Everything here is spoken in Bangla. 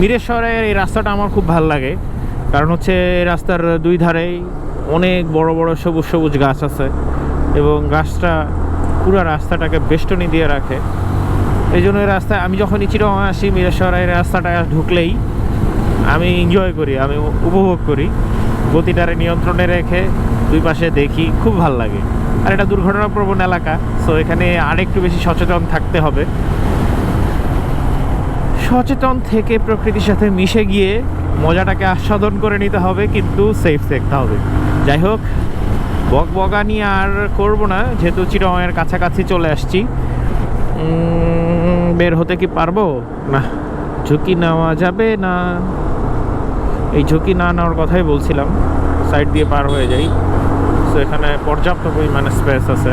মিরেশ্বরের এই রাস্তাটা আমার খুব ভালো লাগে। কারণ হচ্ছে রাস্তার দুই ধারেই অনেক বড় বড় সবুজ সবুজ গাছ আছে এবং গাছটা পুরো রাস্তাটাকে বেষ্টনী দিয়ে রাখে। এই জন্য রাস্তায় আমি যখন চিরং আসি মিরেশ্বর এই রাস্তাটা ঢুকলেই আমি এনজয় করি, আমি উপভোগ করি। গতিটারে নিয়ন্ত্রণে রেখে দুই পাশে দেখি, খুব ভালো লাগে। আর এটা দুর্ঘটনাপ্রবণ এলাকা সো এখানে আরেকটু বেশি সচেতন থাকতে হবে। সচেতন থেকে প্রকৃতির সাথে মিশে গিয়ে মজাটাকে আস্বাদন করে নিতে হবে, কিন্তু সেফ থাকতে হবে। যাই হোক, বক বগানি আর করব না, যেহেতু চিরঙের কাছাকাছি চলে আসছি। বের হতে কি পারব? না, ঝুঁকি নেওয়া যাবে না। এই ঝুঁকি না নেওয়ার কথাই বলছিলাম। সাইড দিয়ে পার হয়ে যাই। সো এখানে পর্যাপ্ত পরিমাণে স্পেস আছে।